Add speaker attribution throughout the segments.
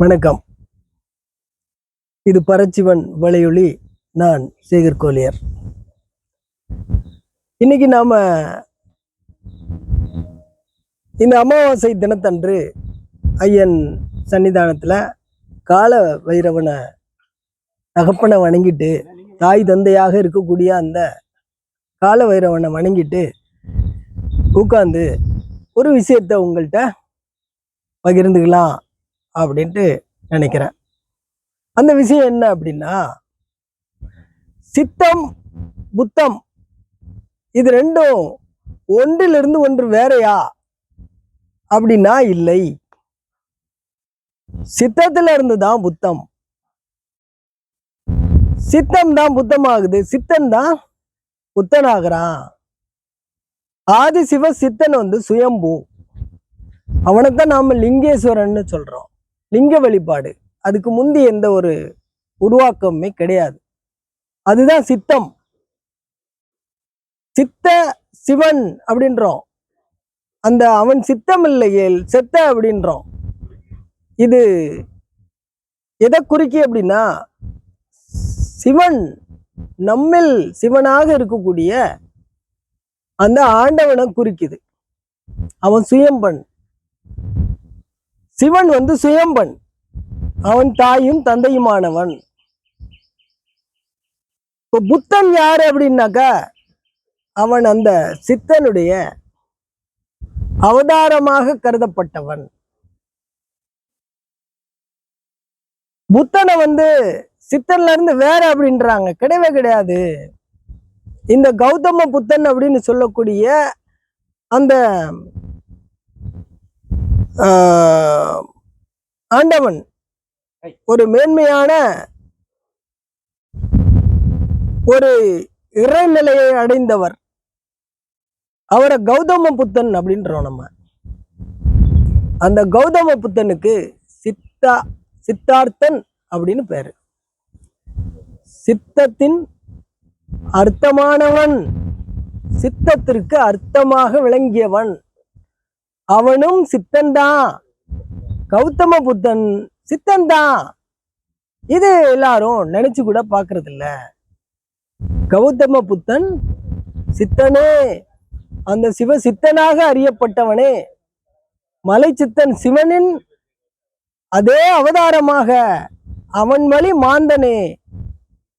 Speaker 1: வணக்கம். இது பரச்சிவன் வலையொலி நான் சேகர் கோலியர். இன்னைக்கு நாம இந்த அமாவாசை தினத்தன்று ஐயன் சன்னிதானத்தில் கால வைரவனை தகப்பனை வணங்கிட்டு தாய் தந்தையாக இருக்கக்கூடிய அந்த கால வைரவனை வணங்கிட்டு உட்காந்து ஒரு விஷயத்தை உங்கள்கிட்ட பகிர்ந்துக்கலாம். அப்படின்ட்டு நினைக்கிறேன். அந்த விஷயம் என்ன அப்படின்னா சித்தம் புத்தம் இது ரெண்டும் ஒன்றிலிருந்து ஒன்று வேறையா அப்படின்னா இல்லை. சித்தத்துல இருந்து தான் புத்தம். சித்தம் தான் புத்தமாகுது. சித்தன் தான் புத்தனாகிறான். ஆதி சிவ சித்தன் வந்து சுயம்பு. அவனைத்தான் நாம லிங்கேஸ்வரன்னு சொல்றோம். லிங்க வழிபாடு. அதுக்கு முந்தி எந்த ஒரு உருவாக்கமுமே கிடையாது. அதுதான் சித்தம். சித்த சிவன் அப்படின்றோம். அந்த அவன் சித்தம் இல்லையில் செத்த அப்படின்றோம். இது எதை குறிக்கி அப்படின்னா சிவன் நம்மில் சிவனாக இருக்கக்கூடிய அந்த ஆண்டவனை குறிக்குது. அவன் சுயம்பன். சிவன் வந்து சுயம்பன். அவன் தாயும் தந்தையுமானவன். இப்போ புத்தன் யாரு அப்படின்னாக்கா அவன் அந்த சித்தனுடைய அவதாரமாக கருதப்பட்டவன். புத்தனை வந்து சித்தன்ல இருந்து வேற அப்படின்றாங்க. கிடையவே கிடையாது. இந்த கௌதம புத்தன் அப்படின்னு சொல்லக்கூடிய அந்த ஆண்டவன் ஒரு மேன்மையான ஒரு இறைநிலையை அடைந்தவர். அவரை கௌதம புத்தன் அப்படின்றோம் நம்ம. அந்த கௌதம புத்தனுக்கு சித்தா சித்தார்த்தன் அப்படின்னு பேரு. சித்தத்தின் அர்த்தமானவன் சித்தத்திற்கு அர்த்தமாக விளங்கியவன். அவனும் சித்தன்தான் கௌதம புத்தன் சித்தன்தான் இது எல்லாரும் நினைச்சு கூட பாக்குறது இல்ல கௌதம புத்தன் சித்தனே. அந்த சிவ சித்தனாக அறியப்பட்டவனே. மலை சித்தன் சிவனின் அதே அவதாரமாக அவன் வழி மாந்தனே.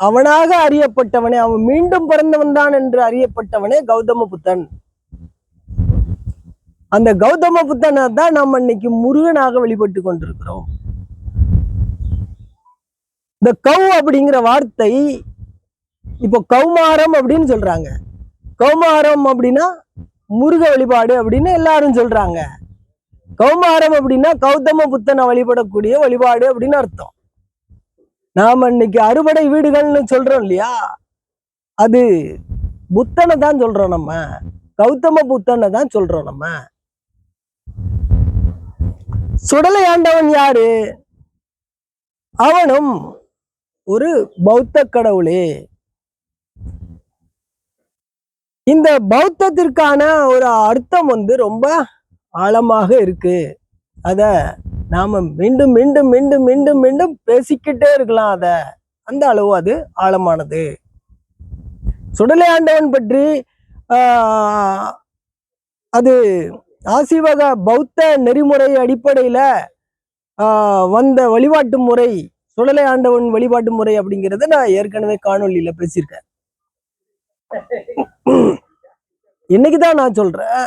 Speaker 1: அவனாக அறியப்பட்டவனே. அவன் மீண்டும் பிறந்தவன் தான் என்று அறியப்பட்டவனே கௌதம புத்தன். அந்த கௌதம புத்தனை தான் நாம் இன்னைக்கு முருகனாக வழிபட்டு கொண்டிருக்கிறோம். இந்த கௌ அப்படிங்கிற வார்த்தை இப்போ கௌமாரம் அப்படின்னு சொல்றாங்க. கௌமாரம் அப்படின்னா முருக வழிபாடு அப்படின்னு எல்லாரும் சொல்றாங்க. கௌமாரம் அப்படின்னா கௌதம புத்தனை வழிபடக்கூடிய வழிபாடு அப்படின்னு அர்த்தம். நாம இன்னைக்கு அறுபடை வீடுகள்னு சொல்றோம் இல்லையா? அது புத்தனை தான் சொல்றோம் நம்ம. கௌதம புத்தனை தான் சொல்றோம் நம்ம. சுடலை ஆண்டவன் யாரு? அவனும் ஒரு பௌத்த கடவுளே. இந்த பௌத்தத்திற்கான ஒரு அர்த்தம் வந்து ரொம்ப ஆழமாக இருக்கு. அத நாம மீண்டும் மீண்டும் மீண்டும் மீண்டும் மீண்டும் பேசிக்கிட்டே இருக்கலாம் அத. அந்த அளவு அது ஆழமானது. சுடலை ஆண்டவன் பற்றி ஆஹ், அது ஆசிவக பௌத்த நெறிமுறை அடிப்படையில ஆஹ், வந்த வழிபாட்டு முறை சுழலை ஆண்டவன் வழிபாட்டு முறை அப்படிங்கிறத நான் ஏற்கனவே காணொளியில பேசியிருக்கேன். இன்னைக்குதான் நான் சொல்றேன்.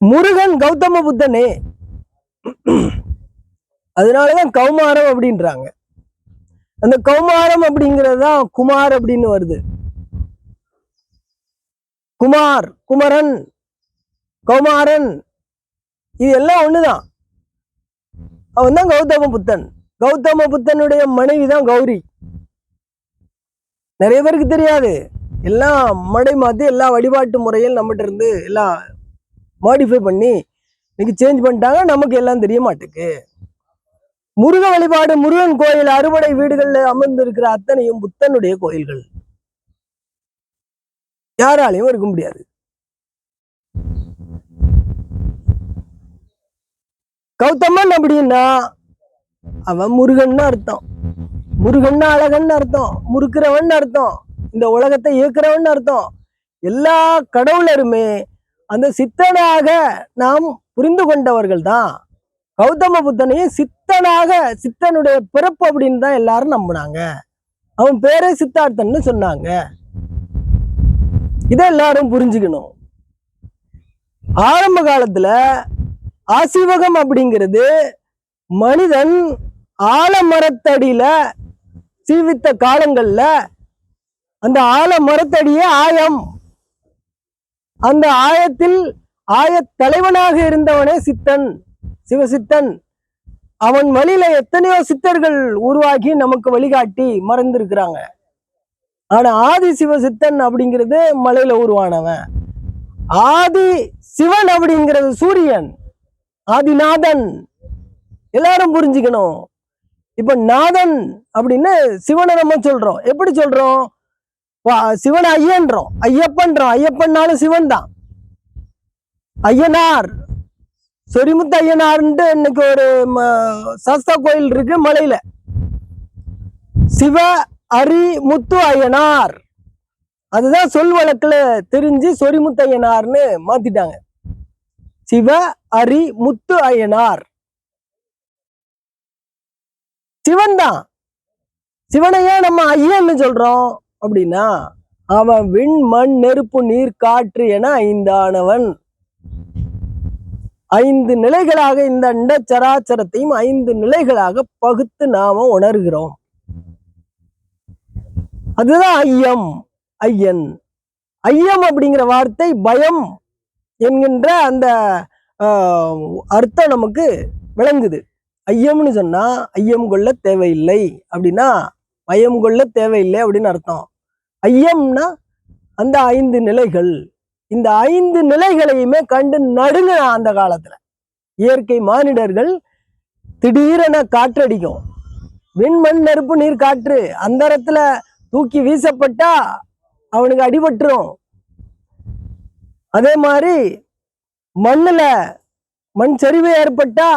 Speaker 1: முருகன் கௌதம புத்தனே. அதனாலதான் கௌமாரம் அப்படின்றாங்க. அந்த கௌமாரம் அப்படிங்கிறது தான் குமார் அப்படின்னு வருது. குமார் குமரன் கௌமாரன். இது எல்லாம் ஒண்ணுதான். அவன் தான் கௌதம புத்தன் கௌதம புத்தனுடைய மனைவி தான் கௌரி. நிறைய பேருக்கு தெரியாது. எல்லாம் மடை மாற்றி எல்லா வழிபாட்டு முறையும் நம்மகிட்ட இருந்து எல்லாம் மாடிஃபை பண்ணி இன்னைக்கு சேஞ்ச் பண்ணிட்டாங்க நமக்கு எல்லாம் தெரிய மாட்டேக்கு முருக வழிபாடு முருகன் கோயில் அறுபடை வீடுகள்ல அமர்ந்திருக்கிற அத்தனையும் புத்தனுடைய கோயில்கள். யாராலையும் இருக்க முடியாது. கௌதமன் அப்படின்னா அவன் முருகன்னு அர்த்தம். முருகன் அழகன் அர்த்தம். முறுக்கிறவன் அர்த்தம். இந்த உலகத்தை இயக்குறவன் அர்த்தம். எல்லா கடவுளருமே அந்த சித்தனாக நாம் புரிந்து கொண்டவர்கள் தான் கௌதம புத்தனையும் சித்தனாக சித்தனுடைய பிறப்பு அப்படின்னு தான் எல்லாரும் நம்பினாங்க. அவன் பேரே சித்தார்த்தன்னு சொன்னாங்க. இதை எல்லாரும் புரிஞ்சுக்கணும். ஆரம்ப காலத்துல ஆசிவகம் அப்படிங்கிறது மனிதன் ஆலமரத்தடியில சீவித்த காலங்கள்ல அந்த ஆலமரத்தடியே ஆயம். அந்த ஆயத்தில் ஆயத்தலைவனாக இருந்தவனே சித்தன் சிவசித்தன். அவன் வழியில எத்தனையோ சித்தர்கள் உருவாகி நமக்கு வழிகாட்டி மறந்திருக்கிறாங்க. ஆனா ஆதி சிவசித்தன் அப்படிங்கிறது மலையில உருவானவன். ஆதி சிவன் அப்படிங்கிறது சூரியன். ஆதிநாதன். எல்லாரும் புரிஞ்சுக்கணும். இப்ப நாதன் அப்படின்னு சிவனை நம்ம சொல்றோம். எப்படி சொல்றோம்? சிவன் சிவனை ஐயன்றோம். ஐயப்பன்றோம். ஐயப்பன்னாலும் சிவன் தான் ஐயனார். சொரிமுத்து ஐயனார்ன்ட்டு இன்னைக்கு ஒரு ம- கோயில் இருக்கு மலையில. சிவ அரி முத்து ஐயனார். அதுதான் சொல் வழக்கில் தெரிஞ்சு சொரிமுத்து ஐயனார்னு மாத்திட்டாங்க. சிவ அரி முத்து அய்யனார். சிவன் தான். சிவனையே நம்ம ஐயன்னு சொல்றோம் அப்படின்னா அவன் விண் மண் நெருப்பு நீர் காற்று என ஐந்தானவன். ஐந்து நிலைகளாக இந்த அண்ட சராச்சரத்தையும் ஐந்து நிலைகளாக பகுத்து நாம உணர்கிறோம். அதுதான் ஐயம் ஐயன். ஐயம் அப்படிங்கிற வார்த்தை பயம் என்கின்ற அந்த அர்த்தம் நமக்கு விளங்குது. ஐயம்னு சொன்னால் ஐயம் கொள்ள தேவையில்லை அப்படின்னா பயம் கொள்ள தேவையில்லை அப்படின்னு அர்த்தம். ஐயம்னா அந்த ஐந்து நிலைகள். இந்த ஐந்து நிலைகளையுமே கண்டு நடுங்க அந்த காலத்தில். இயற்கை மானிடர்கள் திடீரென காற்றடிக்கும். விண்மண் நெருப்பு நீர் காற்று அந்தரத்தில் தூக்கி வீசப்பட்டா அவனுக்கு அடிபட்டுரும். அதே மாதிரி மண்ணில் மண் சரிவு ஏற்பட்டா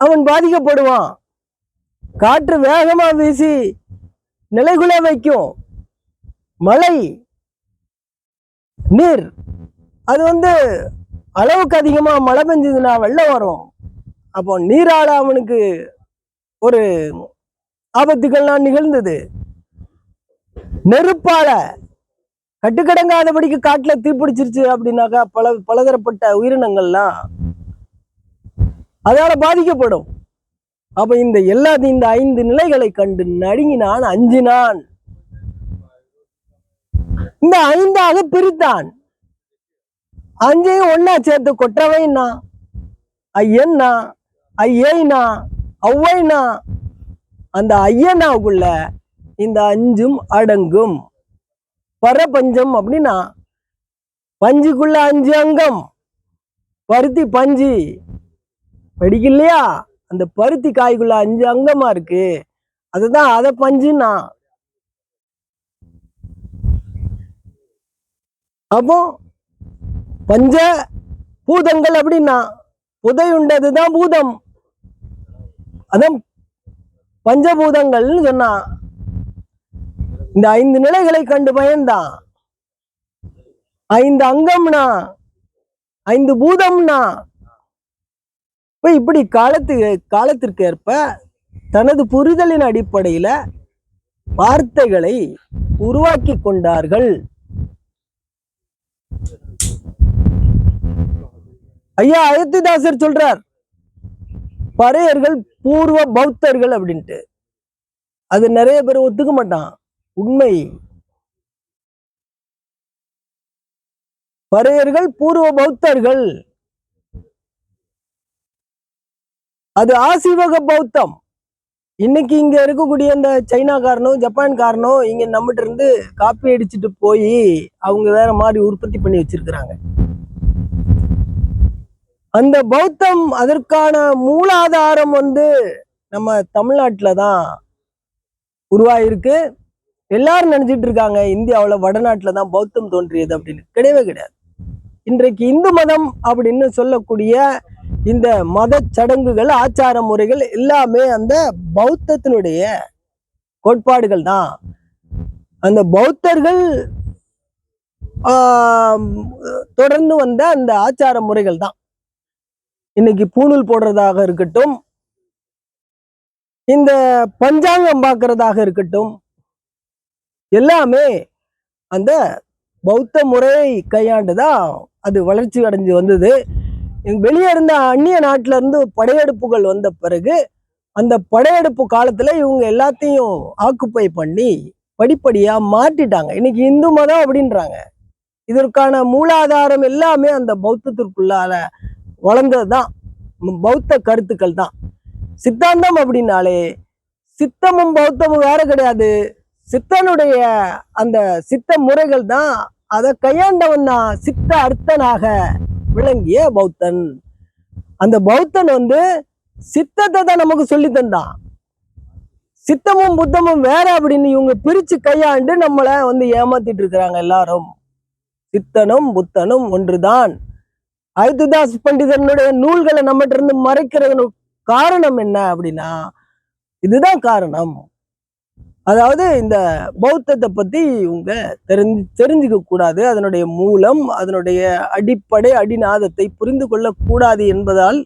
Speaker 1: அவன் பாதிக்கப்படுவான். காற்று வேகமாக வீசி நிலைகுல வைக்கும். மழை நீர் அது வந்து அளவுக்கு அதிகமாக மழை பெஞ்சதுன்னா வெள்ளம் வரும். அப்போ நீரால் அவனுக்கு ஒரு ஆபத்துக்கள்லாம் நிகழ்ந்தது. நெருப்பால கட்டுக்கடங்காதபடிக்கு காட்டுல தீப்பிடிச்சிருச்சு அப்படின்னாக்கா பல பலதரப்பட்ட உயிரினங்கள்லாம் அதால பாதிக்கப்படும். அப்ப இந்த எல்லா இந்த ஐந்து நிலைகளை கண்டு நடுங்கினான் அஞ்சினான். இந்த ஐந்தாக பிரித்தான். அஞ்சையும் ஒன்னா சேர்த்து கொற்றவைன்னா ஐயன்னா ஐயைனா ஔவைனா அந்த ஐயனாவுக்குள்ள இந்த அஞ்சும் அடங்கும். பரபஞ்சம் அப்படின்னா பஞ்சுக்குள்ள அஞ்சு அங்கம். பருத்தி பஞ்சு. படிக்கலையா? அந்த பருத்தி காய்க்குள்ள அஞ்சு அங்கமா இருக்கு. அதுதான் அத பஞ்சுன்னா. அப்போ பஞ்ச பூதங்கள் அப்படின்னா புதையுண்டதுதான் பூதம். அதான் பஞ்சபூதங்கள்னு சொன்னா இந்த ஐந்து நிலைகளை கண்டு பயந்தான். ஐந்து அங்கம்னா ஐந்து பூதம்னா. இப்ப இப்படி காலத்து காலத்திற்கு ஏற்ப தனது புரிதலின் அடிப்படையில வார்த்தைகளை உருவாக்கி கொண்டார்கள். ஐயா அயோத்திதாசர் சொல்றார் பறையர்கள் பூர்வ பௌத்தர்கள் அப்படின்ட்டு. அது நிறைய பேர் ஒத்துக்க மாட்டான். உண்மை. பறையர்கள் பூர்வ பௌத்தர்கள். அது ஆசிவக பௌத்தம். இன்னைக்கு இங்க இருக்கக்கூடிய இந்த சைனாக்காரனோ ஜப்பான்காரனோ இங்க நம்மகிட்ட இருந்து காப்பி அடிச்சுட்டு போய் அவங்க வேற மாதிரி உற்பத்தி பண்ணி வச்சிருக்கிறாங்க. அந்த பௌத்தம் அதற்கான மூலாதாரம் வந்து நம்ம தமிழ்நாட்டில் தான் உருவாயிருக்கு. எல்லாரும் நினைச்சிட்டு இருக்காங்க இந்தியாவில் வடநாட்டில் தான் பௌத்தம் தோன்றியது அப்படின்னு. கிடையவே கிடையாது. இன்றைக்கு இந்து மதம் அப்படின்னு சொல்லக்கூடிய இந்த மத சடங்குகள் ஆச்சார முறைகள் எல்லாமே அந்த பௌத்தத்தினுடைய கோட்பாடுகள் தான். அந்த பௌத்தர்கள் தொடர்ந்து வந்த அந்த ஆச்சார முறைகள் தான். இன்னைக்கு பூணூல் போடுறதாக இருக்கட்டும் இந்த பஞ்சாங்கம் பார்க்கறதாக இருக்கட்டும் எல்லாமே அந்த பௌத்த முறையை கையாண்டுதான் அது வளர்ச்சி அடைஞ்சு வந்தது. வெளியே இருந்த அந்நிய நாட்டிலேருந்து படையெடுப்புகள் வந்த பிறகு அந்த படையெடுப்பு காலத்துல இவங்க எல்லாத்தையும் ஆக்குப்பை பண்ணி படிப்படியாக மாற்றிட்டாங்க. இன்னைக்கு இந்து மதம் அப்படின்றாங்க. இதற்கான மூலாதாரம் எல்லாமே அந்த பௌத்தத்திற்குள்ளால வளர்ந்தது தான் பௌத்த கருத்துக்கள் தான் சித்தாந்தம் அப்படின்னாலே சித்தமும் பௌத்தமும் வேற கிடையாது. சித்தனுடைய அந்த சித்த முறைகள் தான் அதை கையாண்டவன் தான் சித்த அர்த்தனாக விளங்கிய பௌத்தன். அந்த பௌத்தன் வந்து சித்தத்தை தான் நமக்கு சொல்லி தந்தான். சித்தமும் புத்தமும் வேற அப்படின்னு இவங்க பிரிச்சு கையாண்டு நம்மளை வந்து ஏமாத்திட்டு இருக்கிறாங்க எல்லாரும். சித்தனும் புத்தனும் ஒன்றுதான். அயுத்துதாஸ் பண்டிதனுடைய நூல்களை நம்மகிட்ட இருந்து மறைக்கிறது காரணம் என்ன அப்படின்னா இதுதான் காரணம். அதாவது இந்த பௌத்தத்தை பற்றி இவங்க தெரிஞ்சு தெரிஞ்சுக்க கூடாது. அதனுடைய மூலம் அதனுடைய அடிப்படை அடிநாதத்தை புரிந்து கொள்ளக்கூடாது என்பதால்